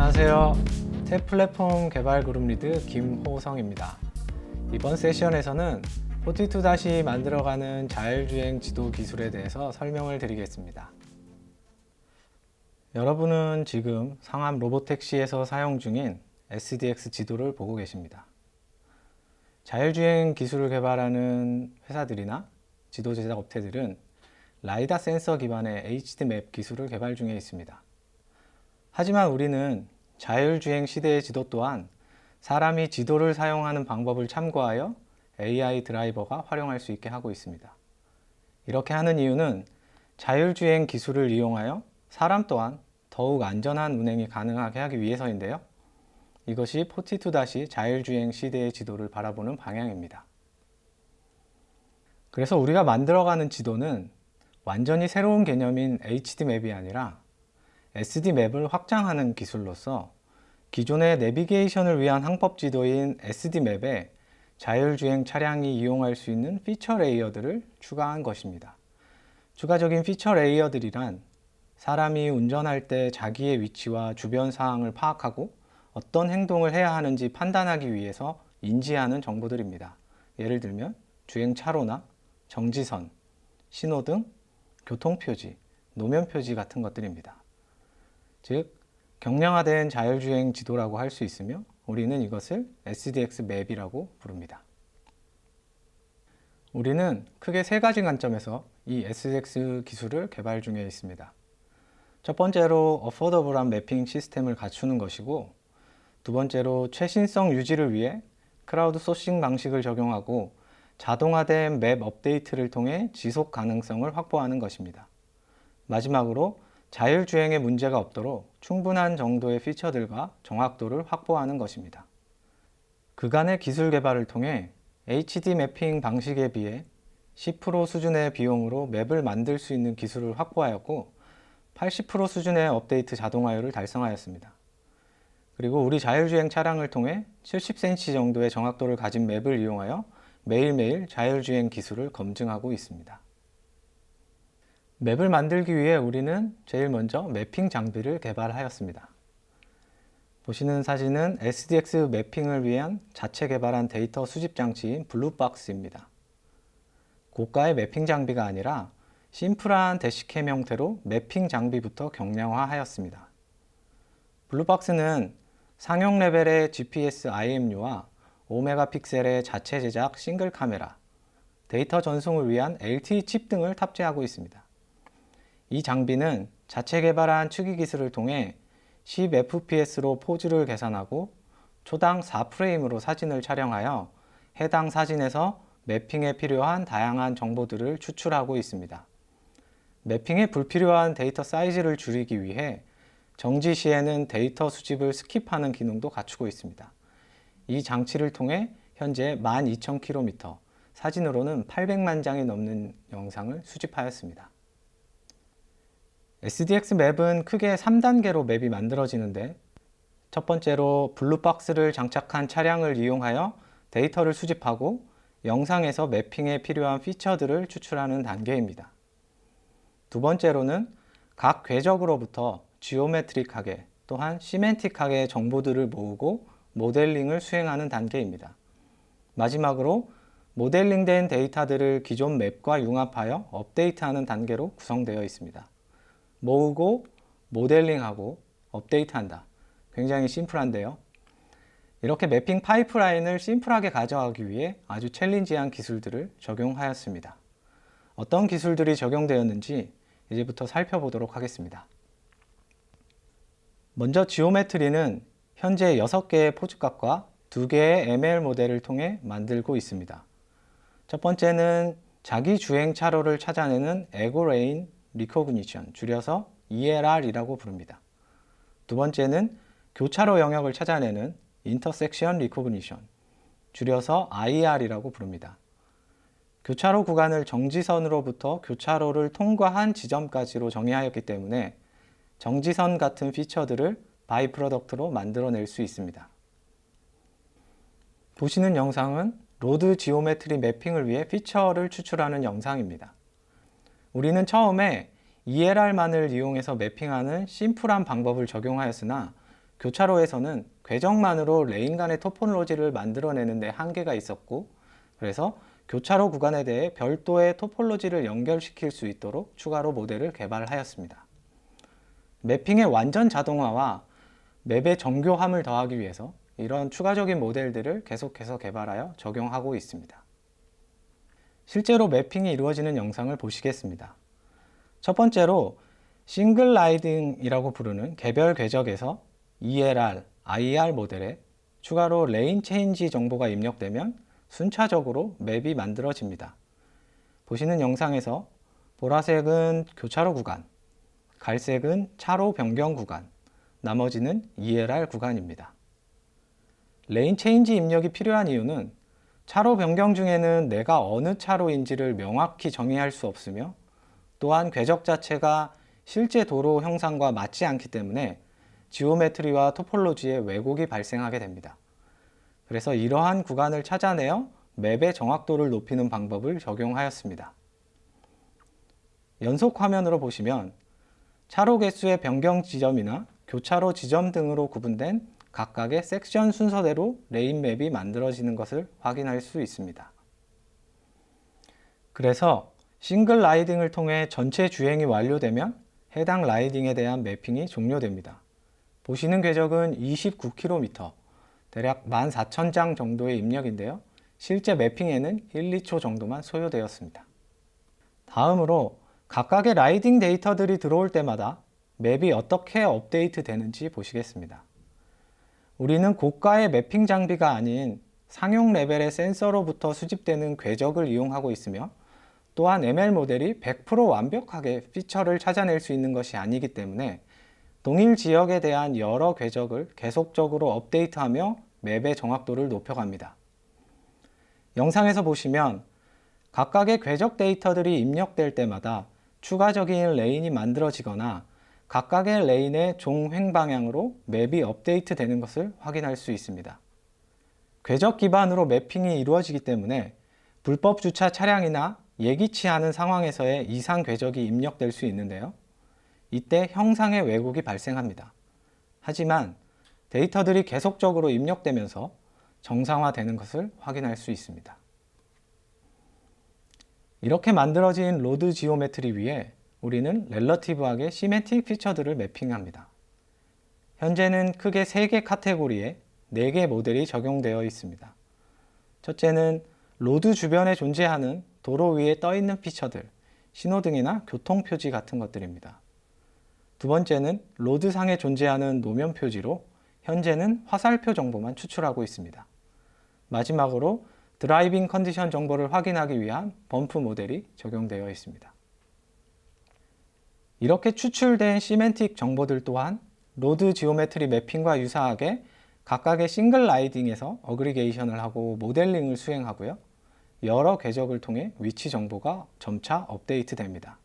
안녕하세요. 탭 플랫폼 개발 그룹 리드 김호성입니다. 이번 세션에서는 포티투 다시 만들어가는 자율주행 지도 기술에 대해서 설명을 드리겠습니다. 여러분은 지금 상암 로보택시에서 사용 중인 SDX 지도를 보고 계십니다. 자율주행 기술을 개발하는 회사들이나 지도 제작 업체들은 라이다 센서 기반의 HD 맵 기술을 개발 중에 있습니다. 하지만 우리는 자율주행 시대의 지도 또한 사람이 지도를 사용하는 방법을 참고하여 AI 드라이버가 활용할 수 있게 하고 있습니다. 이렇게 하는 이유는 자율주행 기술을 이용하여 사람 또한 더욱 안전한 운행이 가능하게 하기 위해서인데요. 이것이 포티투 다시 자율주행 시대의 지도를 바라보는 방향입니다. 그래서 우리가 만들어가는 지도는 완전히 새로운 개념인 HD 맵이 아니라 SD 맵을 확장하는 기술로서 기존의 내비게이션을 위한 항법 지도인 SD 맵에 자율주행 차량이 이용할 수 있는 피처 레이어들을 추가한 것입니다. 추가적인 피처 레이어들이란 사람이 운전할 때 자기의 위치와 주변 상황을 파악하고 어떤 행동을 해야 하는지 판단하기 위해서 인지하는 정보들입니다. 예를 들면 주행 차로나 정지선, 신호등, 교통표지, 노면표지 같은 것들입니다. 즉, 경량화된 자율주행 지도라고 할 수 있으며 우리는 이것을 SDX 맵이라고 부릅니다. 우리는 크게 세 가지 관점에서 이 SDX 기술을 개발 중에 있습니다. 첫 번째로 어포더블한 매핑 시스템을 갖추는 것이고 두 번째로 최신성 유지를 위해 크라우드 소싱 방식을 적용하고 자동화된 맵 업데이트를 통해 지속 가능성을 확보하는 것입니다. 마지막으로 자율주행에 문제가 없도록 충분한 정도의 피처들과 정확도를 확보하는 것입니다. 그간의 기술 개발을 통해 HD 매핑 방식에 비해 10% 수준의 비용으로 맵을 만들 수 있는 기술을 확보하였고 80% 수준의 업데이트 자동화율을 달성하였습니다. 그리고 우리 자율주행 차량을 통해 70cm 정도의 정확도를 가진 맵을 이용하여 매일매일 자율주행 기술을 검증하고 있습니다. 맵을 만들기 위해 우리는 제일 먼저 매핑 장비를 개발하였습니다. 보시는 사진은 SDX 매핑을 위한 자체 개발한 데이터 수집 장치인 블루박스입니다. 고가의 매핑 장비가 아니라 심플한 대시캠 형태로 매핑 장비부터 경량화하였습니다. 블루박스는 상용 레벨의 GPS IMU와 5메가픽셀의 자체 제작 싱글 카메라, 데이터 전송을 위한 LTE 칩 등을 탑재하고 있습니다. 이 장비는 자체 개발한 추기 기술을 통해 10fps로 포즈를 계산하고 초당 4프레임으로 사진을 촬영하여 해당 사진에서 매핑에 필요한 다양한 정보들을 추출하고 있습니다. 매핑에 불필요한 데이터 사이즈를 줄이기 위해 정지 시에는 데이터 수집을 스킵하는 기능도 갖추고 있습니다. 이 장치를 통해 현재 12,000km, 사진으로는 800만 장이 넘는 영상을 수집하였습니다. SDX 맵은 크게 3단계로 맵이 만들어지는데 첫 번째로 블루박스를 장착한 차량을 이용하여 데이터를 수집하고 영상에서 매핑에 필요한 피처들을 추출하는 단계입니다. 두 번째로는 각 궤적으로부터 지오메트릭하게 또한 시멘틱하게 정보들을 모으고 모델링을 수행하는 단계입니다. 마지막으로 모델링된 데이터들을 기존 맵과 융합하여 업데이트하는 단계로 구성되어 있습니다. 모으고 모델링하고 업데이트한다. 굉장히 심플한데요. 이렇게 매핑 파이프라인을 심플하게 가져가기 위해 아주 챌린지한 기술들을 적용하였습니다. 어떤 기술들이 적용되었는지 이제부터 살펴보도록 하겠습니다. 먼저 지오메트리는 현재 6개의 포즈값과 2개의 ML 모델을 통해 만들고 있습니다. 첫 번째는 자기 주행 차로를 찾아내는 에고레인 리코그니션, 줄여서 ELR이라고 부릅니다. 두 번째는 교차로 영역을 찾아내는 인터섹션 리코그니션, 줄여서 IR이라고 부릅니다. 교차로 구간을 정지선으로부터 교차로를 통과한 지점까지로 정의하였기 때문에 정지선 같은 피처들을 바이 프로덕트로 만들어낼 수 있습니다. 보시는 영상은 로드 지오메트리 매핑을 위해 피처를 추출하는 영상입니다. 우리는 처음에 ELR만을 이용해서 매핑하는 심플한 방법을 적용하였으나 교차로에서는 궤적만으로 레인 간의 토폴로지를 만들어내는 데 한계가 있었고 그래서 교차로 구간에 대해 별도의 토폴로지를 연결시킬 수 있도록 추가로 모델을 개발하였습니다. 매핑의 완전 자동화와 맵의 정교함을 더하기 위해서 이런 추가적인 모델들을 계속해서 개발하여 적용하고 있습니다. 실제로 매핑이 이루어지는 영상을 보시겠습니다. 첫 번째로 싱글 라이딩이라고 부르는 개별 궤적에서 ELR, IR 모델에 추가로 레인 체인지 정보가 입력되면 순차적으로 맵이 만들어집니다. 보시는 영상에서 보라색은 교차로 구간, 갈색은 차로 변경 구간, 나머지는 ELR 구간입니다. 레인 체인지 입력이 필요한 이유는 차로 변경 중에는 내가 어느 차로인지를 명확히 정의할 수 없으며 또한 궤적 자체가 실제 도로 형상과 맞지 않기 때문에 지오메트리와 토폴로지에 왜곡이 발생하게 됩니다. 그래서 이러한 구간을 찾아내어 맵의 정확도를 높이는 방법을 적용하였습니다. 연속 화면으로 보시면 차로 개수의 변경 지점이나 교차로 지점 등으로 구분된 각각의 섹션 순서대로 레인 맵이 만들어지는 것을 확인할 수 있습니다. 그래서 싱글 라이딩을 통해 전체 주행이 완료되면 해당 라이딩에 대한 매핑이 종료됩니다. 보시는 궤적은 29km, 대략 14,000장 정도의 입력인데요. 실제 매핑에는 1, 2초 정도만 소요되었습니다. 다음으로 각각의 라이딩 데이터들이 들어올 때마다 맵이 어떻게 업데이트 되는지 보시겠습니다. 우리는 고가의 매핑 장비가 아닌 상용 레벨의 센서로부터 수집되는 궤적을 이용하고 있으며 또한 ML 모델이 100% 완벽하게 피처를 찾아낼 수 있는 것이 아니기 때문에 동일 지역에 대한 여러 궤적을 계속적으로 업데이트하며 맵의 정확도를 높여갑니다. 영상에서 보시면 각각의 궤적 데이터들이 입력될 때마다 추가적인 레인이 만들어지거나 각각의 레인의 종횡 방향으로 맵이 업데이트 되는 것을 확인할 수 있습니다. 궤적 기반으로 매핑이 이루어지기 때문에 불법 주차 차량이나 예기치 않은 상황에서의 이상 궤적이 입력될 수 있는데요. 이때 형상의 왜곡이 발생합니다. 하지만 데이터들이 계속적으로 입력되면서 정상화되는 것을 확인할 수 있습니다. 이렇게 만들어진 로드 지오메트리 위에 우리는 렐러티브하게 시메틱 피처들을 매핑합니다. 현재는 크게 3개 카테고리에 4개 모델이 적용되어 있습니다. 첫째는 로드 주변에 존재하는 도로 위에 떠 있는 피처들, 신호등이나 교통표지 같은 것들입니다. 두 번째는 로드상에 존재하는 노면 표지로 현재는 화살표 정보만 추출하고 있습니다. 마지막으로 드라이빙 컨디션 정보를 확인하기 위한 범프 모델이 적용되어 있습니다. 이렇게 추출된 시멘틱 정보들 또한 로드 지오메트리 매핑과 유사하게 각각의 싱글 라이딩에서 어그리게이션을 하고 모델링을 수행하고요. 여러 궤적을 통해 위치 정보가 점차 업데이트 됩니다.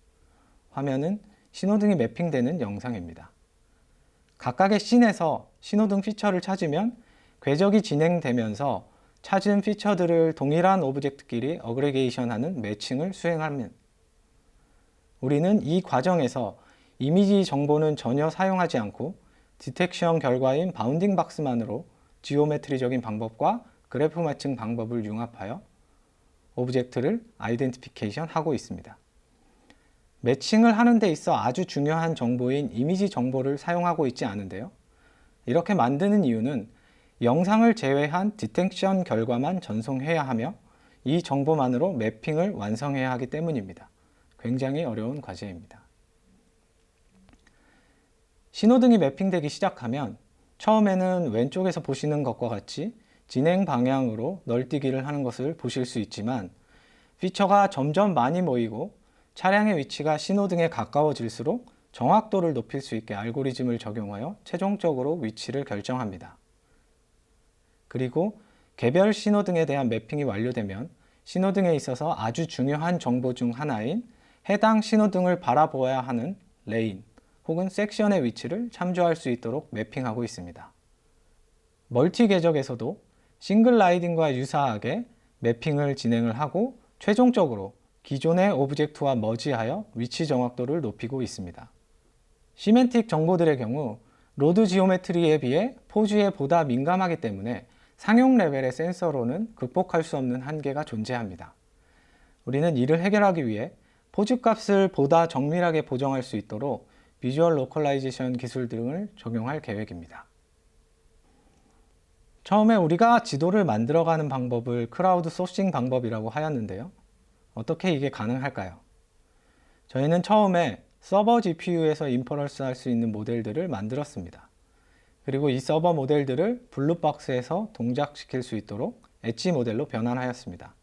화면은 신호등이 매핑되는 영상입니다. 각각의 씬에서 신호등 피처를 찾으면 궤적이 진행되면서 찾은 피처들을 동일한 오브젝트끼리 어그리게이션하는 매칭을 수행하면 우리는 이 과정에서 이미지 정보는 전혀 사용하지 않고 디텍션 결과인 바운딩 박스만으로 지오메트리적인 방법과 그래프 매칭 방법을 융합하여 오브젝트를 아이덴티피케이션 하고 있습니다. 매칭을 하는 데 있어 아주 중요한 정보인 이미지 정보를 사용하고 있지 않은데요. 이렇게 만드는 이유는 영상을 제외한 디텍션 결과만 전송해야 하며 이 정보만으로 매핑을 완성해야 하기 때문입니다. 굉장히 어려운 과제입니다. 신호등이 매핑되기 시작하면 처음에는 왼쪽에서 보시는 것과 같이 진행 방향으로 널뛰기를 하는 것을 보실 수 있지만 피처가 점점 많이 모이고 차량의 위치가 신호등에 가까워질수록 정확도를 높일 수 있게 알고리즘을 적용하여 최종적으로 위치를 결정합니다. 그리고 개별 신호등에 대한 매핑이 완료되면 신호등에 있어서 아주 중요한 정보 중 하나인 해당 신호등을 바라보아야 하는 레인 혹은 섹션의 위치를 참조할 수 있도록 매핑하고 있습니다. 멀티 궤적에서도 싱글 라이딩과 유사하게 매핑을 진행을 하고 최종적으로 기존의 오브젝트와 머지하여 위치 정확도를 높이고 있습니다. 시멘틱 정보들의 경우 로드 지오메트리에 비해 포즈에 보다 민감하기 때문에 상용 레벨의 센서로는 극복할 수 없는 한계가 존재합니다. 우리는 이를 해결하기 위해 포즈 값을 보다 정밀하게 보정할 수 있도록 비주얼 로컬라이제이션 기술 등을 적용할 계획입니다. 처음에 우리가 지도를 만들어가는 방법을 크라우드 소싱 방법이라고 하였는데요. 어떻게 이게 가능할까요? 저희는 처음에 서버 GPU에서 인퍼런스 할 수 있는 모델들을 만들었습니다. 그리고 이 서버 모델들을 블루박스에서 동작시킬 수 있도록 엣지 모델로 변환하였습니다.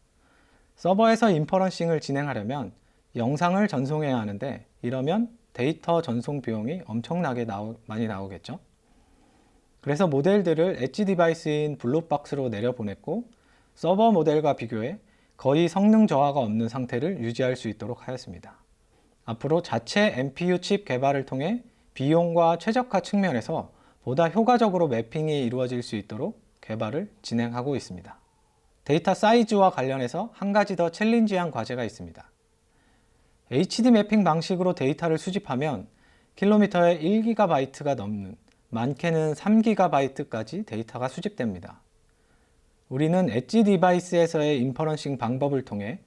서버에서 인퍼런싱을 진행하려면 영상을 전송해야 하는데 이러면 데이터 전송 비용이 엄청나게 나오, 많이 나오겠죠. 그래서 모델들을 엣지 디바이스인 블루박스로 내려보냈고 서버 모델과 비교해 거의 성능 저하가 없는 상태를 유지할 수 있도록 하였습니다. 앞으로 자체 NPU 칩 개발을 통해 비용과 최적화 측면에서 보다 효과적으로 매핑이 이루어질 수 있도록 개발을 진행하고 있습니다. 데이터 사이즈와 관련해서 한 가지 더 챌린지한 과제가 있습니다. HD 매핑 방식으로 데이터를 수집하면 킬로미터에 1GB가 넘는 많게는 3GB까지 데이터가 수집됩니다. 우리는 엣지 디바이스에서의 인퍼런싱 방법을 통해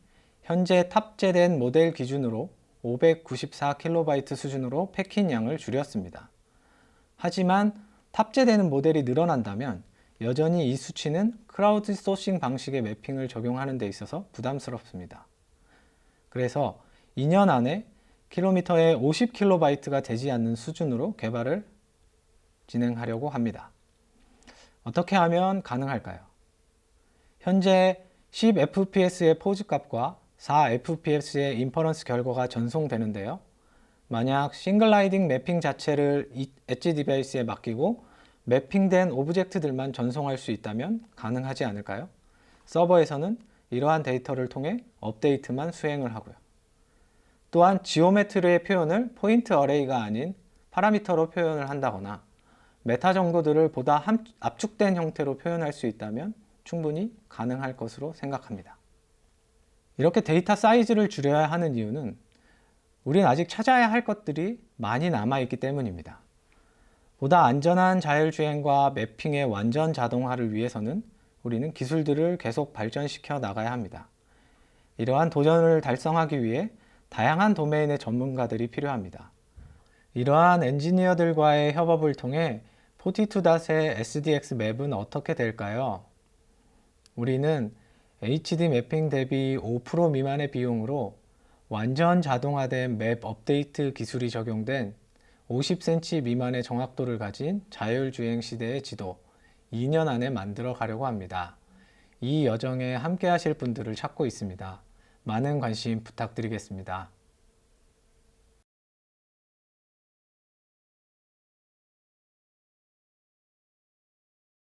현재 탑재된 모델 기준으로 594KB 수준으로 패킹 양을 줄였습니다. 하지만 탑재되는 모델이 늘어난다면 여전히 이 수치는 크라우드 소싱 방식의 매핑을 적용하는 데 있어서 부담스럽습니다. 그래서 2년 안에 킬로미터에 50KB 되지 않는 수준으로 개발을 진행하려고 합니다. 어떻게 하면 가능할까요? 현재 10fps의 포즈 값과 4fps의 인퍼런스 결과가 전송되는데요. 만약 싱글라이딩 매핑 자체를 엣지 디바이스에 맡기고 매핑된 오브젝트들만 전송할 수 있다면 가능하지 않을까요? 서버에서는 이러한 데이터를 통해 업데이트만 수행을 하고요. 또한 지오메트리의 표현을 포인트 어레이가 아닌 파라미터로 표현을 한다거나 메타 정보들을 보다 압축된 형태로 표현할 수 있다면 충분히 가능할 것으로 생각합니다. 이렇게 데이터 사이즈를 줄여야 하는 이유는 우린 아직 찾아야 할 것들이 많이 남아있기 때문입니다. 보다 안전한 자율주행과 매핑의 완전 자동화를 위해서는 우리는 기술들을 계속 발전시켜 나가야 합니다. 이러한 도전을 달성하기 위해 다양한 도메인의 전문가들이 필요합니다. 이러한 엔지니어들과의 협업을 통해 42닷의 SDX 맵은 어떻게 될까요? 우리는 HD 매핑 대비 5% 미만의 비용으로 완전 자동화된 맵 업데이트 기술이 적용된 50cm 미만의 정확도를 가진 자율주행 시대의 지도 2년 안에 만들어 가려고 합니다. 이 여정에 함께 하실 분들을 찾고 있습니다. 많은 관심 부탁드리겠습니다.